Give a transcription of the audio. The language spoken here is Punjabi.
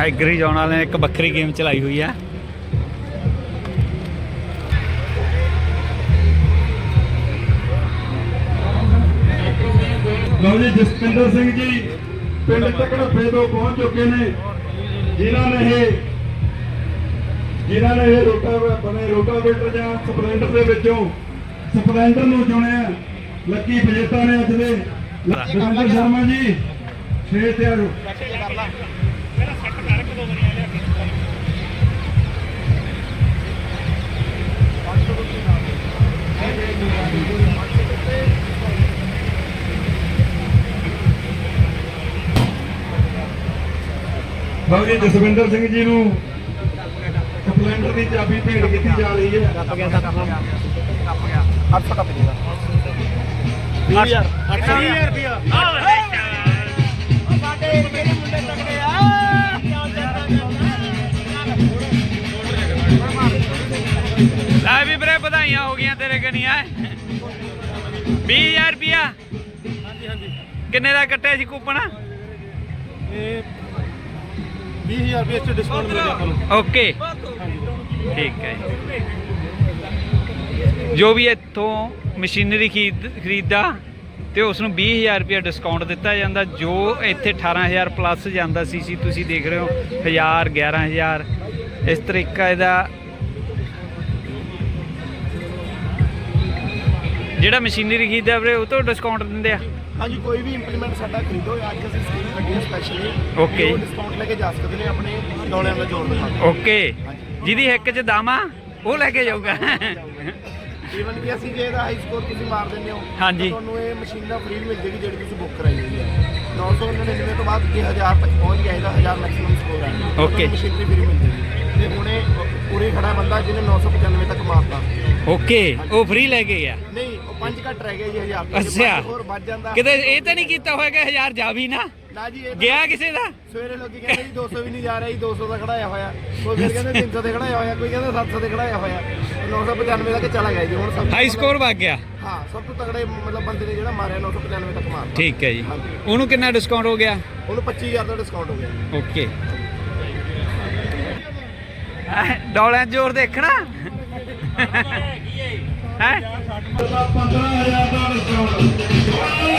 ਟਾਈਗਰ ਹੀ ਜਾਣ ਵਾਲੇ ਨੇ ਇੱਕ ਵੱਖਰੀ ਗੇਮ ਚਲਾਈ ਹੋਈ ਆ ਲਓ ਜੀ ਜਸਪਿੰਦਰ ਸਿੰਘ ਜੀ ਪਿੰਡ ਤਕੜਫੇ ਤੋਂ ਪਹੁੰਚ ਚੁੱਕੇ ਨੇ। ਜਿਨ੍ਹਾਂ ਨੇ ਇਹ ਜਿਨ੍ਹਾਂ ਨੇ ਇਹ ਰੋਟਾ ਬਣੇ ਰੋਟਾਵੇਟਰ ਜਾਂ ਸਪਲੈਂਡਰ ਦੇ ਵਿੱਚੋਂ ਸਪਲੈਂਡਰ ਨੂੰ ਚੁਣਿਆ। ਲੱਕੀ ਵਿਜੇਤਾ ਨੇ ਅੱਜ ਦੇ। ਜਸਵਿੰਦਰ ਸ਼ਰਮਾ ਜੀ ਛੇ ਤੇ ਆਜੋ ਲਓ ਜੀ ਜਸਵਿੰਦਰ ਸਿੰਘ ਜੀ ਨੂੰ ਸਪਲੈਂਡਰ ਦੀ ਚਾਬੀ ਭੇਟ ਕੀਤੀ ਜਾ ਰਹੀ ਹੈ। ਕੱਪ ਗਿਆ ਕੱਪ ਗਿਆ ਕੱਪ ਗਿਆ। 800 ਕੱਪ ਦੇਗਾ 20000 8000 ਰੁਪਿਆ ਲੈ ਵੀ ਵੀਰੇ, ਵਧਾਈਆਂ ਹੋ ਗਈਆਂ ਤੇਰੇ ਕਨੀਆਂ। 20000 ਰੁਪਿਆ ਹਾਂਜੀ ਹਾਂਜੀ ਕਿੰਨੇ ਦਾ ਕੱਟਿਆ ਸੀ ਕੂਪਨ ਇਹ 20000 ਰੁਪਏ ਚ ਡਿਸਕਾਊਂਟ ਮਿਲ ਗਿਆ ਆਪਾਂ ਓਕੇ ਠੀਕ ਹੈ ਜੀ। ਜੋ ਵੀ ਇੱਥੋਂ ਮਸ਼ੀਨਰੀ ਖਰੀਦ ਖਰੀਦਾ ਤੇ ਉਸ ਨੂੰ 20000 ਰੁਪਏ ਡਿਸਕਾਊਂਟ ਦਿੱਤਾ ਜਾਂਦਾ। ਜੋ ਇੱਥੇ 18000 ਪਲੱਸ ਜਾਂਦਾ ਸੀ ਸੀ ਤੁਸੀਂ ਦੇਖ ਰਹੇ ਹੋ 1000 11000 ਇਸ ਤਰੀਕਾ ਇਹਦਾ। ਜਿਹੜਾ ਮਸ਼ੀਨਰੀ ਖਰੀਦਦਾ ਵੀਰੇ ਉਹ ਤੋਂ ਡਿਸਕਾਊਂਟ ਦਿੰਦੇ ਆ? ਹਾਂਜੀ ਕੋਈ ਵੀ ਇੰਪਲੀਮੈਂਟ ਸਾਡਾ ਖਰੀਦੋ ਅੱਜ ਅਸੀਂ ਸਕੀਮ ਕੱਢੀ ਹੈ ਸਪੈਸ਼ਲੀ Okay. ਡਿਸਕਾਊਂਟ ਲੈ ਕੇ ਜਾ ਸਕਦੇ ਨੇ ਆਪਣੇ ਡੋਲਿਆਂ ਦਾ ਜੋੜ ਦਿਖਾ ਕੇ ਓਕੇ ਜਿਹਦੀ ਹਿੱਕ 'ਚ ਦਾਮਾ ਉਹ ਲੈ ਕੇ ਜਾਊਗਾ। ਈਵਨ ਕਿ ਅਸੀਂ ਜੇ ਇਹਦਾ ਹਾਈ ਸਕੋਰ ਤੁਸੀਂ ਮਾਰ ਦਿੰਦੇ ਹੋ ਹਾਂਜੀ। ਤਾਂ ਤੁਹਾਨੂੰ ਇਹ ਮਸ਼ੀਨ ਦਾ ਫ੍ਰੀ ਮਿਲ ਜੇਗੀ ਜਿਹੜੀ ਤੁਸੀਂ ਬੁੱਕ ਕਰਾਈ ਹੋਈ ਹੈ। 999 ਤੋਂ ਬਾਅਦ ਜੇ 1000 ਤੱਕ ਪਹੁੰਚ ਗਿਆ ਇਹਦਾ 1000 ਮੈਕਸਿਮਮ ਸਕੋਰ ਹੈ Okay. ਮਸ਼ੀਨਰੀ ਫ੍ਰੀ ਮਿਲ ਜੇਗੀ। ਤੇ ਹੁਣੇ ਪੂਰੇ ਖੜਾ ਬੰਦਾ ਜਿਹਨੇ 995 ਤੱਕ ਮਾਰਤਾ। ਓਕੇ ਉਹ ਫ੍ਰੀ ਲੈ ਕੇ ਗਿਆ। ਨਹੀਂ ਉਹ ਪੰਜ ਘੱਟ ਰਹਿ ਗਏ ਜੀ 1000 ਤੋਂ। ਜੇ ਅੱਛਾ। ਹੋਰ ਵੱਧ ਜਾਂਦਾ। ਕਿਤੇ ਇਹ ਤਾਂ ਨਹੀਂ ਕੀਤਾ ਹੋਏਗਾ 1000 ਜਾ ਵੀ ਨਾ? ਨਾ ਜੀ ਇਹ ਗਿਆ ਕਿਸੇ ਦਾ? ਸਵੇਰੇ ਲੋਕੀ ਕਹਿੰਦੇ ਜੀ 200 ਵੀ ਨਹੀਂ ਜਾ ਰਿਹਾ ਜੀ 200 ਦਾ ਖੜਾਇਆ ਹੋਇਆ। ਕੋਈ ਫਿਰ ਕਹਿੰਦੇ 300 ਤੇ ਖੜਾਇਆ ਹੋਇਆ ਕੋਈ ਕਹਿੰਦਾ 700 ਤੇ ਖੜਾਇਆ ਹੋਇਆ। 995 ਤੱਕ ਚਲਾ ਗਿਆ ਜੀ ਹੁਣ ਸਭ ਤੋਂ ਹਾਈ ਸਕੋਰ ਵਗ ਗਿਆ। ਹਾਂ ਸਭ ਤੋਂ ਤਗੜੇ ਮਤਲਬ ਬੰਦੇ ਨੇ ਜਿਹੜਾ ਮਾਰਿਆ 995 ਤੱਕ ਮਾਰਤਾ। ਠੀਕ ਹੈ ਜੀ। ਹਾਂਜੀ। ਉਹਨੂੰ ਕਿੰਨਾ ਡਿਸਕਾਊਂਟ ਹੋ ਗਿਆ? ਉਹਨੂੰ 25000 ਦਾ ਡਿਸਕਾਊਂਟ ਹੋ ਗਿਆ ਓਕੇ। ਡੋਲਿਆਂ ਜ਼ੋਰ ਦੇਖਣਾ? ਹੈ? 15000 ਦਾ ਡਿਸਕਾਊਂਟ